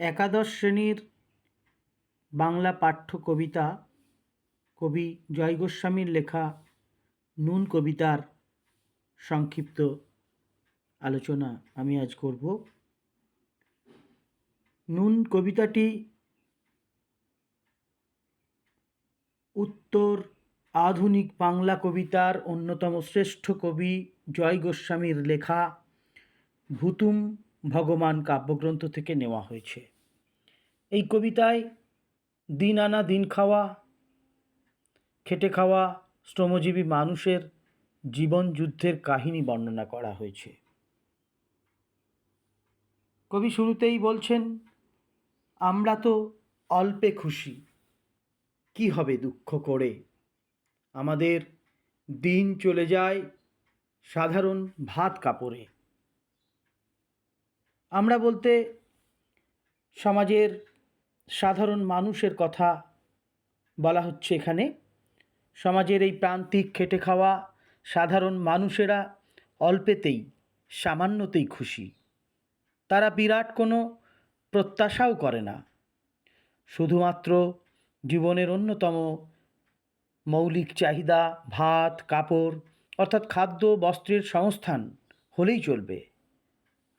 একাদশ শ্রেণির বাংলা পাঠ্য কবিতা কবি জয় গোস্বামীর লেখা নুন কবিতার সংক্ষিপ্ত আলোচনা আমি আজ করব। নুন কবিতাটি উত্তর আধুনিক বাংলা কবিতার অন্যতম শ্রেষ্ঠ কবি জয় গোস্বামীর লেখা ভুতুম ভগবান কাব্যগ্রন্থ থেকে নেওয়া হয়েছে। এই কবিতায় দিন আনা দিন খাওয়া, খেটে খাওয়া শ্রমজীবী মানুষের জীবন যুদ্ধের কাহিনী বর্ণনা করা হয়েছে। কবি শুরুতেই বলছেন, আমরা তো অল্পে খুশি, কি হবে দুঃখ করে? আমাদের দিন চলে যায় সাধারণ ভাত কাপড়ে। আমরা বলতে সমাজের সাধারণ মানুষের কথা বলা হচ্ছে এখানে। সমাজের এই প্রান্তিক খেটে খাওয়া সাধারণ মানুষেরা অল্পেতেই, সামান্যতেই খুশি। তারা বিরাট কোনো প্রত্যাশাও করে না। শুধুমাত্র জীবনের অন্যতম মৌলিক চাহিদা, ভাত, কাপড়, অর্থাৎ খাদ্য, বস্ত্রের সংস্থান হলেই চলবে।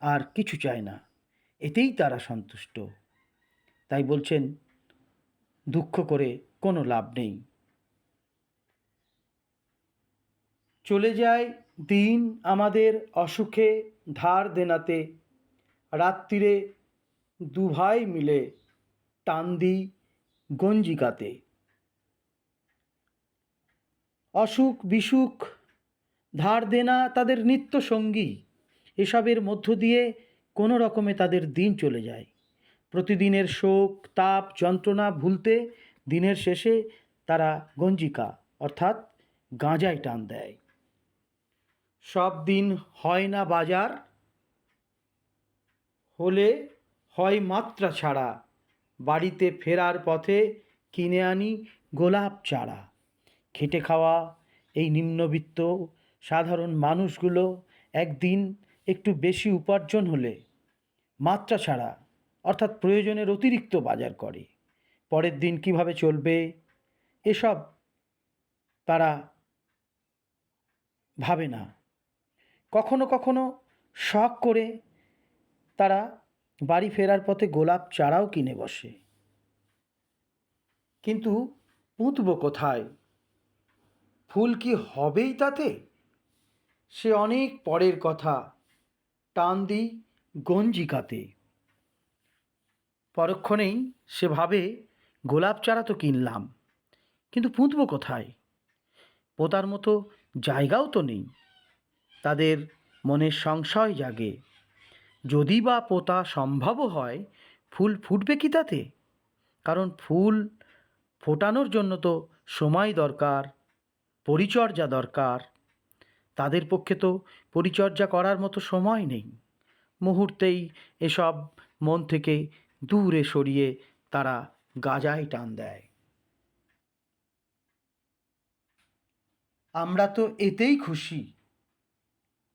আর কিছু চায় না। এতেই তারা সন্তুষ্ট। তাই বলছেন, দুঃখ করে কোনো লাভ নেই। চলে যায় দিন আমাদের অসুখে ধার দেনাতে। রাত্রিরে দুভাই মিলে টান দিই গঞ্জিকাতে। অসুখ বিসুখ ধার দেনা তাদের নিত্য সঙ্গী। এসবের মধ্য দিয়ে কোনো রকমে তাদের দিন চলে যায়। প্রতিদিনের শোক, তাপ, যন্ত্রণা ভুলতে দিনের শেষে তারা গঞ্জিকা, অর্থাৎ গাঁজায় টান দেয়। সব দিন হয় না বাজার, হলে হয় মাত্রা ছাড়া। বাড়িতে ফেরার পথে কিনে আনি গোলাপ চারা। খেটে খাওয়া এই নিম্নবিত্ত সাধারণ মানুষগুলো একদিন একটু বেশি উপার্জন হলে মাত্রা ছাড়া, অর্থাৎ প্রয়োজনের অতিরিক্ত বাজার করে। পরের দিন কীভাবে চলবে, এসব তারা ভাবে না। কখনো কখনো শখ করে তারা বাড়ি ফেরার পথে গোলাপ চারাও কিনে বসে। কিন্তু পুঁতব কোথায়? ফুল কি হবেই তাতে? সে অনেক পরের কথা। টান দিই গঞ্জিকাতে। পরক্ষণেই সে ভাবে, গোলাপ চারা তো কিনলাম, কিন্তু পুঁতব কোথায়? পোতার মতো জায়গাও তো নেই, তাদের মনে সংশয় জাগে। যদি বা পোতা সম্ভবও হয়, ফুল ফুটবে কি তাতে? কারণ ফুল ফোটানোর জন্য তো সময় দরকার, পরিচর্যা দরকার। তাদের পক্ষে তো পরিচর্যা করার মতো সময় নেই। মুহূর্তেই এসব মন থেকে দূরে সরিয়ে তারা গাজায় টান দেয়। আমরা তো এতেই খুশি।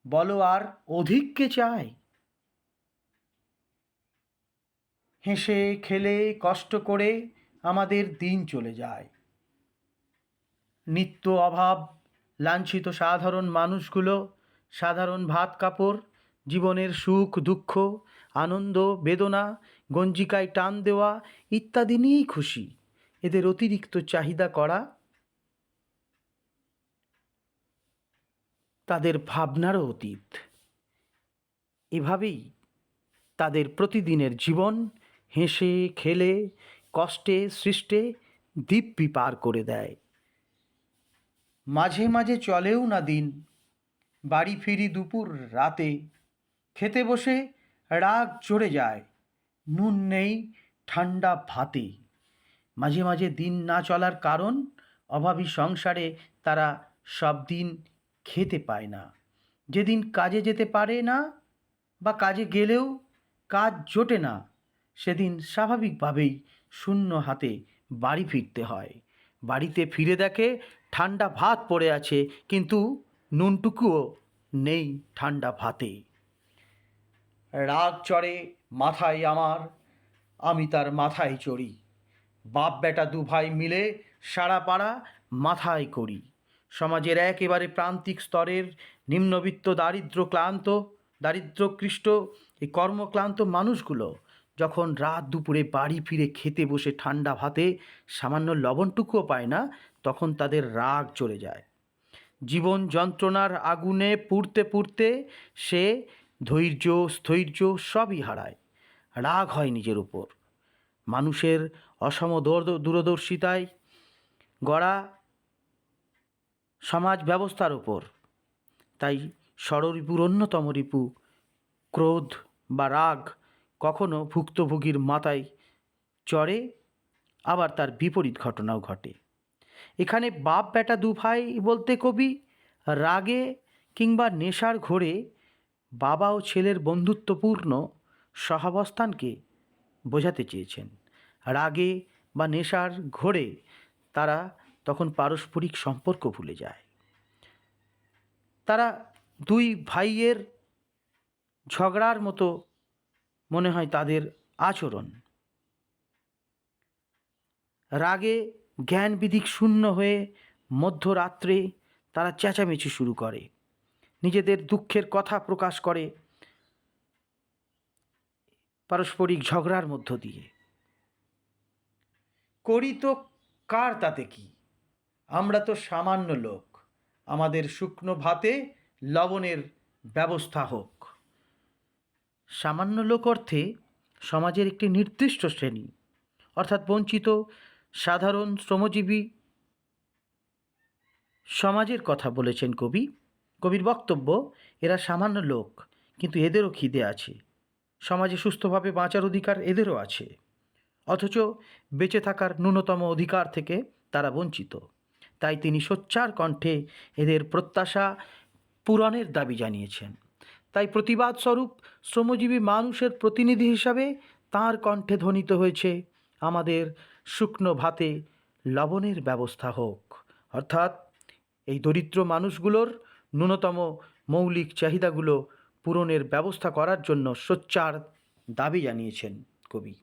বলো আর অধিককে চাই হেসে, খেলে, কষ্ট করে আমাদের দিন চলে যায়। নিত্য অভাব লাঞ্ছিত সাধারণ মানুষগুলো, সাধারণ ভাত কাপড়, জীবনের সুখ, দুঃখ, আনন্দ, বেদনা, গঞ্জিকায় টান দেওয়া ইত্যাদি নিয়েই খুশি। এদের অতিরিক্ত চাহিদা করা, তাদের ভাবনারও অতীত। এভাবেই তাদের প্রতিদিনের জীবন হেসে, খেলে, কষ্টে, সৃষ্টে দিব্যি পার করে দেয়। মাঝে মাঝে চলেও না দিন। বাড়ি ফিরি দুপুর রাতে। খেতে বসে রাগ চড়ে যায়। নুন নেই ঠান্ডা ভাতে। মাঝে মাঝে দিন না চলার কারণ অভাবী সংসারে তারা সব দিন খেতে পায় না। যেদিন কাজে যেতে পারে না বা কাজে গেলেও কাজ জোটে না, সেদিন স্বাভাবিকভাবেই শূন্য হাতে বাড়ি ফিরতে হয়। বাড়িতে ফিরে দেখে ঠান্ডা ভাত পড়ে আছে, কিন্তু নুনটুকুও নেই ঠান্ডা ভাতে। রাগ চড়ে মাথায় আমার, আমি তার মাথায় চড়ি। বাপ বেটা দু ভাই মিলে সারা পাড়া মাথায় করি। সমাজের একেবারে প্রান্তিক স্তরের নিম্নবিত্ত দারিদ্র ক্লান্ত দারিদ্রকৃষ্ট এই কর্মক্লান্ত মানুষগুলো যখন রাত দুপুরে বাড়ি ফিরে খেতে বসে ঠান্ডা ভাতে সামান্য লবণটুকুও পায় না, তখন তাদের রাগ চলে যায়। জীবন যন্ত্রণার আগুনে পুড়তে পুড়তে সে ধৈর্য, স্থৈর্য সবই হারায়। রাগ হয় নিজের উপর। মানুষের অসম দূর- দূরদর্শিতায় গড়া সমাজ ব্যবস্থার উপর। তাই ষড়রিপুর অন্যতম রিপু, ক্রোধ বা রাগ কখনো ভুক্তভোগীর মাথায় চড়ে, আবার তার বিপরীত ঘটনাও ঘটে। এখানে বাপ, বেটা, দু ভাই বলতে কবি, রাগে কিংবা নেশার ঘোরে বাবা ও ছেলের বন্ধুত্বপূর্ণ সহাবস্থানকে বোঝাতে চেয়েছেন। রাগে বা নেশার ঘোরে তারা তখন পারস্পরিক সম্পর্ক ভুলে যায়। তারা দুই ভাইয়ের ঝগড়ার মতো মনে হয় তাদের আচরণ। রাগে জ্ঞান বিদিক শূন্য হয়ে মধ্যরাত্রে তারা চেঁচামেচি শুরু করে। নিজেদের দুঃখের কথা প্রকাশ করে পারস্পরিক ঝগড়ার মধ্য দিয়ে। করি তো কার তাতে কি? আমরা তো সামান্য লোক। আমাদের শুকনো ভাতে লবণের ব্যবস্থা হোক। সামান্য লোক অর্থে সমাজের একটি নির্দিষ্ট শ্রেণি, অর্থাৎ বঞ্চিত, সাধারণ, শ্রমজীবী। সমাজের কথা বলেছেন কবি। কবির বক্তব্য, এরা সামান্য লোক, কিন্তু এদেরও খিদে আছে। সমাজে সুস্থভাবে বাঁচার অধিকার এদেরও আছে। অথচ বেঁচে থাকার ন্যূনতম অধিকার থেকে তারা বঞ্চিত। তাই তিনি সোচ্চার কণ্ঠে এদের প্রত্যাশা পূরণের দাবি জানিয়েছেন। তাই প্রতিবাদ স্বরূপ শ্রমজীবী মানুষের প্রতিনিধি হিসাবে তার কণ্ঠে ধ্বনিত হয়েছে আমাদের শুকনো ভাতে লবণের ব্যবস্থা হোক। অর্থাৎ এই দরিদ্র মানুষগুলোর ন্যূনতম মৌলিক চাহিদাগুলো পূরণের ব্যবস্থা করার জন্য সোচ্চার দাবি জানিয়েছেন কবি।